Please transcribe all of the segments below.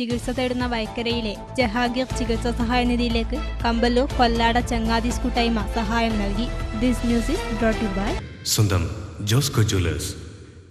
ചികിത്സ തേടുന്ന വൈക്കരയിലെ ജഹാഗീർ ചികിത്സാ സഹായ നിധിയിലേക്ക് കമ്പല്ലൂർ കൊല്ലാട ചങ്ങാതീസ് കൂട്ടായ്മ സഹായം നൽകി. This news is brought by സ്വന്തം ജോസ്കോ ജ്വല്ലേഴ്സ്.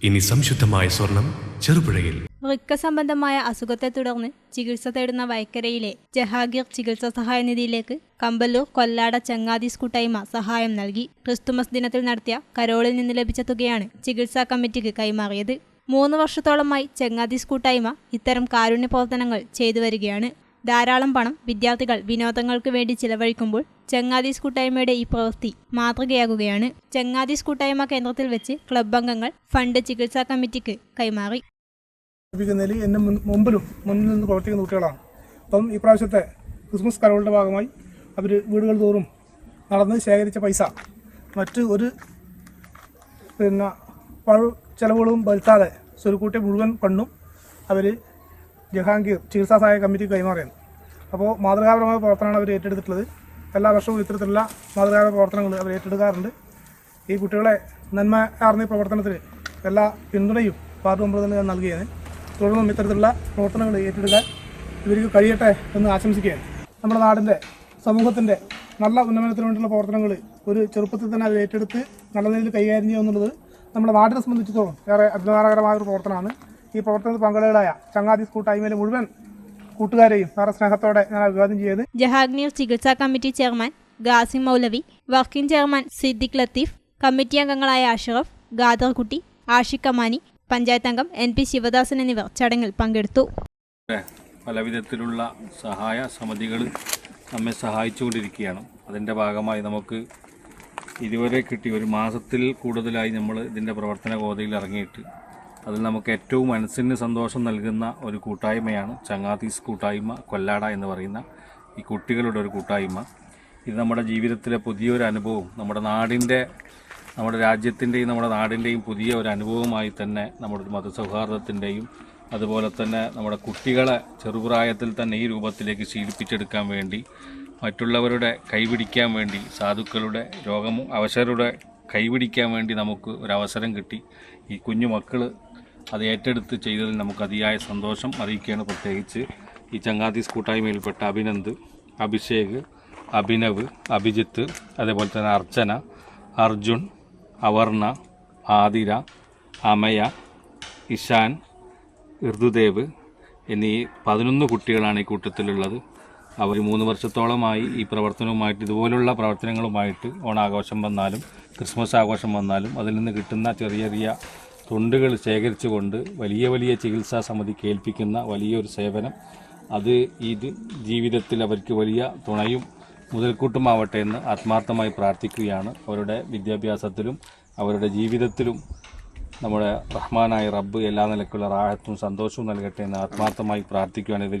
ഇനി സംശുദ്ധമായ സ്വർണം ചെറുപുഴയിൽ. വൃക്ക സംബന്ധമായ അസുഖത്തെ തുടർന്ന് ചികിത്സ തേടുന്ന വൈക്കരയിലെ ജഹാഗീർ ചികിത്സാ സഹായ നിധിയിലേക്ക് കമ്പല്ലൂർ കൊല്ലാട ചങ്ങാതീസ് കൂട്ടായ്മ സഹായം നൽകി. ക്രിസ്തുമസ് ദിനത്തിൽ നടത്തിയ കരോളിൽ നിന്ന് ലഭിച്ച തുകയാണ് ചികിത്സാ കമ്മിറ്റിക്ക് കൈമാറിയത്. മൂന്ന് വർഷത്തോളമായി ചങ്ങാതീസ് കൂട്ടായ്മ ഇത്തരം കാരുണ്യ പ്രവർത്തനങ്ങൾ ചെയ്തു വരികയാണ്. ധാരാളം പണം വിദ്യാർത്ഥികൾ വിനോദങ്ങൾക്ക് വേണ്ടി ചിലവഴിക്കുമ്പോൾ ചങ്ങാതീസ് കൂട്ടായ്മയുടെ ഈ പ്രവൃത്തി മാതൃകയാകുകയാണ്. ചങ്ങാതീസ് കൂട്ടായ്മ കേന്ദ്രത്തിൽ വെച്ച് ക്ലബ് അംഗങ്ങൾ ഫണ്ട് ചികിത്സാ കമ്മിറ്റിക്ക് കൈമാറി. എന്നെ മുമ്പിലും മുന്നിൽ നിന്ന് പ്രവർത്തിക്കുന്ന കുട്ടികളാണ്. അപ്പം ഈ പ്രാവശ്യത്തെ ക്രിസ്മസ് കരോളിന്റെ ഭാഗമായി അവർ വീടുകൾ തോറും നടന്ന് ശേഖരിച്ച പൈസ മറ്റ് ഒരു പിന്നെ ചെലവുകളും വരുത്താതെ സ്വരുക്കൂട്ടി മുഴുവൻ ഫണ്ടും അവർ ജഹാംഗീർ ചികിത്സാ സഹായ കമ്മിറ്റിക്ക് കൈമാറിയാണ് അപ്പോൾ മാതൃകാപരമായ പ്രവർത്തനമാണ് അവർ ഏറ്റെടുത്തിട്ടുള്ളത്. എല്ലാ വർഷവും ഇത്തരത്തിലുള്ള മാതൃകാപര പ്രവർത്തനങ്ങൾ അവർ ഏറ്റെടുക്കാറുണ്ട്. ഈ കുട്ടികളെ നന്മ ആർന്ന പ്രവർത്തനത്തിന് എല്ലാ പിന്തുണയും വാർഡ് മെമ്പർ തന്നെ നൽകുകയാണ് തുടർന്നും ഇത്തരത്തിലുള്ള പ്രവർത്തനങ്ങൾ ഏറ്റെടുക്കാൻ ഇവർക്ക് കഴിയട്ടെ എന്ന് ആശംസിക്കുകയാണ്. നമ്മുടെ നാടിന്റെ സമൂഹത്തിന്റെ നല്ല ഉന്നമനത്തിന് വേണ്ടിയുള്ള പ്രവർത്തനങ്ങൾ ഒരു ചെറുപ്പത്തിൽ തന്നെ അത് ഏറ്റെടുത്ത് നല്ല രീതിയിൽ കൈകാര്യം ചെയ്യുക എന്നുള്ളത് നമ്മുടെ നാടിനെ സംബന്ധിച്ചിടത്തോളം ഏറെ അഭിമാനകരമായ ഒരു പ്രവർത്തനമാണ്. ഈ പ്രവർത്തനത്തിൽ പങ്കാളികളായ ചങ്ങാതി കൂട്ടായ്മയിലെ മുഴുവൻ കൂട്ടുകാരെയും ഏറെ സ്നേഹത്തോടെ ഞാൻ അഭിവാദ്യം ചെയ്ത്. ജഹാഗ്നീർ ചികിത്സാ committee chairman Ghazi Moulavi working chairman Siddique Latheef committee അംഗങ്ങളായ അഷറഫ് ഗാദർകുട്ടി ആഷിഖ് കമാനി പഞ്ചായത്ത് അംഗം എൻ പി ശിവദാസൻ എന്നിവർ ചടങ്ങിൽ പങ്കെടുത്തു. പലവിധത്തിലുള്ള സഹായ സമിതികൾ നമ്മെ സഹായിച്ചുകൊണ്ടിരിക്കുകയാണ്. അതിന്റെ ഭാഗമായി നമുക്ക് ഇതുവരെ കിട്ടി. ഒരു മാസത്തിൽ കൂടുതലായി നമ്മൾ ഇതിന്റെ പ്രവർത്തന ഗോതയിൽ ഇറങ്ങിയിട്ട്. അതിൽ നമുക്ക് ഏറ്റവും മനസ്സിന് സന്തോഷം നൽകുന്ന ഒരു കൂട്ടായ്മയാണ് ചങ്ങാതീസ് കൂട്ടായ്മ കൊല്ലാട എന്ന് പറയുന്ന ഈ കുട്ടികളുടെ ഒരു കൂട്ടായ്മ. ഇത് നമ്മുടെ ജീവിതത്തിലെ പുതിയൊരു അനുഭവം. നമ്മുടെ നാടിന്റെ നമ്മുടെ രാജ്യത്തിന്റെയും നമ്മുടെ നാടിന്റെയും പുതിയ ഒരു അനുഭവമായി തന്നെ നമ്മുടെ ഒരു മതസൗഹാർദ്ദത്തിന്റെയും അതുപോലെ തന്നെ നമ്മുടെ കുട്ടികളെ ചെറുപ്രായത്തിൽ തന്നെ ഈ രൂപത്തിലേക്ക് ശീലിപ്പിച്ചെടുക്കാൻ വേണ്ടി മറ്റുള്ളവരുടെ കൈപിടിക്കാൻ വേണ്ടി സാധുക്കളുടെ രോഗം അവശരുടെ കൈപിടിക്കാൻ വേണ്ടി നമുക്ക് ഒരു അവസരം കിട്ടി. ഈ കുഞ്ഞു മക്കൾ അത് ഏറ്റെടുത്ത് ചെയ്തതിൽ നമുക്ക് അതിയായ സന്തോഷം അറിയിക്കുകയാണ് പ്രത്യേകിച്ച്. ഈ ചങ്ങാതീസ് കൂട്ടായ്മയിൽപ്പെട്ട അഭിനന്ദ് അഭിഷേക് അഭിനവ് അഭിജിത്ത് അതേപോലെ തന്നെ അർച്ചന അർജുൻ അവർണ ആതിര അമയ ഇഷാൻ ഋതുദേവ് എന്നീ പതിനൊന്ന് കുട്ടികളാണ് ഈ കൂട്ടത്തിലുള്ളത്. അവർ മൂന്ന് വർഷത്തോളമായി ഈ പ്രവർത്തനവുമായിട്ട് ഇതുപോലുള്ള പ്രവർത്തനങ്ങളുമായിട്ട് ഓണാഘോഷം വന്നാലും ക്രിസ്മസ് ആഘോഷം വന്നാലും അതിൽ നിന്ന് കിട്ടുന്ന ചെറിയ ചെറിയ തുണ്ടുകൾ ശേഖരിച്ചുകൊണ്ട് വലിയ വലിയ ചികിത്സാ സമിതി കേൾപ്പിക്കുന്ന വലിയൊരു സേവനം. അത് ഈ ജീവിതത്തിൽ അവർക്ക് വലിയ തുണയും മുതൽക്കൂട്ടുമാവട്ടെ എന്ന് ആത്മാർത്ഥമായി പ്രാർത്ഥിക്കുകയാണ്. അവരുടെ വിദ്യാഭ്യാസത്തിലും അവരുടെ ജീവിതത്തിലും നമ്മുടെ റഹ്മാനായ റബ്ബ് എല്ലാ നിലക്കുള്ള റാഹത്തും സന്തോഷവും നൽകട്ടെ എന്ന് ആത്മാർത്ഥമായി പ്രാർത്ഥിക്കുകയാണ് ഇവർ